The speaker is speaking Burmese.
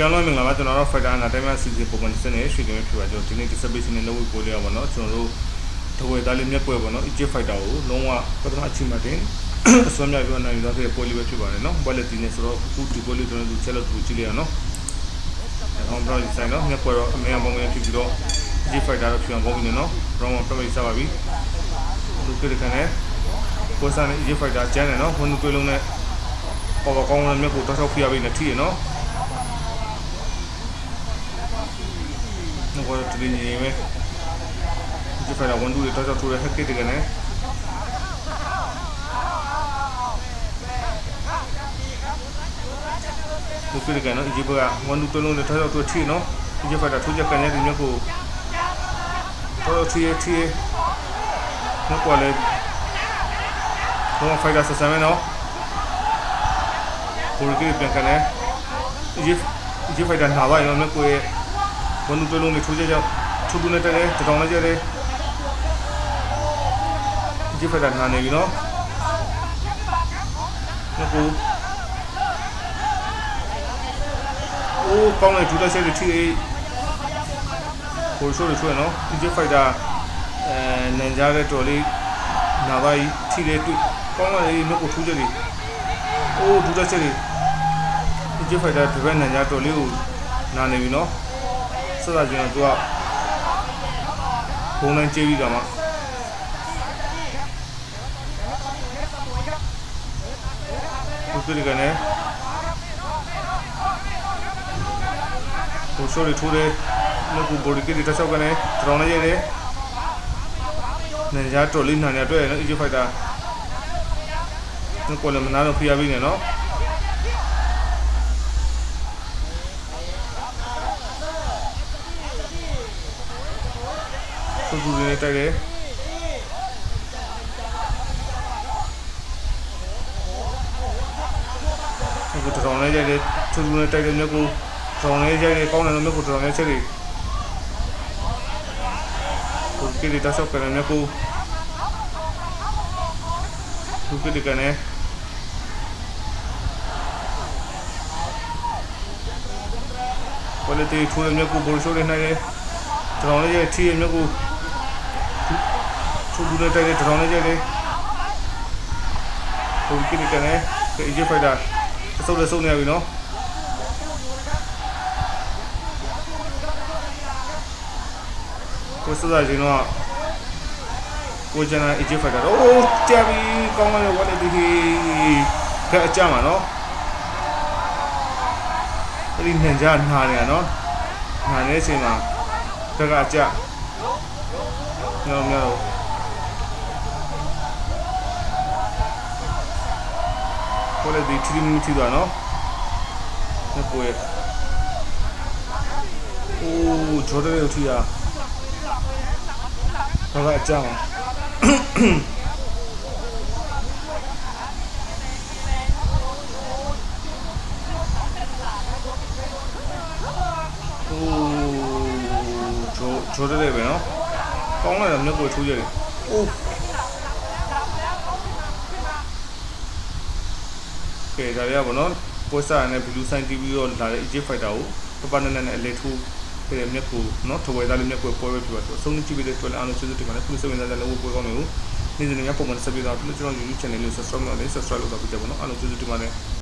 ပြန်လို့မင်္ဂလာပါကျွန်တော်တို့ Fighter Entertainment Season ပုံမှန်စနေရွှေကင်းဖြစ်ပါကျွန်တော်ဒီနေ့ disability နဲ့လုပ်ဝေပို့လေးရပါတော့ကျွန်တော်တို့တဝဲသားလေးမြက်ပွဲပေါ့နော် Egypt Fighter ကိုလုံးဝပထမအချိန်မှတင်အစွမ်းမြောက်ပြီးတော့နိုင်ရတဲ့ပို့လေးပဲဖြစ်ပါတယ်နော်ဘယ်လက်တီနဲ့ဆိုတော့အခုဒီပို့လေးကျွန်တော်တို့ချက်လို့သူကြည့်လိုက်ရအောင်နော်အောင်ဘရောဒီဆိုင်နော်မြက်ပွဲတော့အမေအောင်ပုံလေးဖြစ်ပြီးတော့ Egypt Fighter တော့ပြန်ပုံနေနော် round 1ပြတ်စပါပြီလူကိတဲ့ကနေကိုစံနဲ့ Egypt Fighter ကျန်းတယ်နော်ဝန်တွေလုံးနဲ့ပေါ်ပေါ်ကောင်းကောင်းမြက်ကိုတောက်ချောက်ဖိရပြီးနေထိရနော် no puedo tener ni idea. Yo fuera buen duro, todo todo es que te gané. ဒီပြကနော်ဒီဘကဝန်ဒူတလုံးနဲ့ထားတော့သူချီနော်ဒီဖက်တာသူချက်ကန်ရတဲ့မြက်ကိုတော့ချီချီမကွာလေတော့ဖိုက်တာဆက်ဆမ်းမယ်နော်ကိုရကပြန်ကန်နေဒီဒီဖိုက်တာနာပါရောမြက်ကိုရဲ့ ဝန်ဒူတလုံးနဲ့ထိုးချက်ကြောင့်ထိုးတူနေတဲ့တောင်းလိုက်ကြတယ်ဒီဖက်တာနာနေပြီနော်မြက်ကိုအိုးကောင်းတဲ့ဒူလက်ဆက်တွေထိအေးဟိုရှိုးတွေထွက်နော် Egypt Fighter အဲနိုင်ကြ ဆက်တွေ Egypt Fighter ဒီဘက်နိုင်ကြတော်လေးကိုနာနေပြီနော်ဆက်စားချင်းတော့သူကဘုံနိုင်ကျေးပြီးတော့မှသူတွေ့ကြတယ်ဟိုရှိုးတွေထိုးတယ်လောကူဘော်ဒီကစ်တွေတစ်ချောက်ကနေတောင်းနေရတယ်နေကြတော်လေးနာနေတွေ့ရနော် Egypt Fighter နော်ကိုလည်းမနာတော့ဖိရပြီးနေနော် သူသူတွေတိုက်တယ်အခုတောင်းနေရတယ်သူသူတွေတိုက်တယ်မျိုးကိုတောင်းလေးကြိုက်တယ်ကောင်းတယ်လို့မျိုးကိုတောင်းလေးချက်တွေကိုကိလီတဆောက်ကနေမျိုးကိုသူကိလီကနေပေါ်လက်တီထိုးရမျိုးကိုဘောရှိုးနေနိုင်တယ်တောင်းလေးကြိုက်ထီရမျိုးကို ထိုးဘူးနေတဲ့တောင်းလေးကြိုက်တယ်ကိုကိလီကနေအေဂျီဖိုက်တာအဆုပ်လည်းဆုပ်နေပြီနော်ကိုစစချင်းတော့ကိုကျန်တဲ့ Egypt Fighter တော့အိုးတက်ပြီကောင်းတယ်ဝတ်နေပြီခက်အကြမှာနော်အဲ့ဒီနှန်ကြနာနေရနော်နာနေတဲ့အချိန်မှာခက်ကအကြညောင်းညောင်း ကိုလည်းဒီထရီမီထီတော့နော်နှစ်ပွဲအိုးဂျော်ဒန်ရဲ့ထီရဘာကအကြောင်းအိုးဂျိုဂျိုတဲ့ပဲနော်ကောင်းလာတယ်မြတ်ကိုထိုးရတယ်အိုး ကဲဒါရပါတော့ပိုစတာနဲ့ဘလူးဆိုင် TV ရောလာတဲ့ Egypt Fighter ကိုပပနနဲ့အလေထိုးပြည့်မြက်ကိုနော်ထဝဲသားလေးမြက်ကိုပွဲပဲပြပါဆိုအဆုံးကြည့်ပြီးတဲ့တွေ့လာအောင်ကျေးဇူးတင်ပါတယ်ခုလိုစိတ်ဝင်စားတဲ့လုံးဝပွဲကောင်းတွေကိုနေ့စဉ်ညပုံမှန်ဆက်ပြီးတော့ကျွန်တော် YouTube channel လေး subscribe လုပ်နေ subscribe လုပ်တော့ပြကြပါတော့အားလုံးကျေးဇူးတင်ပါတယ်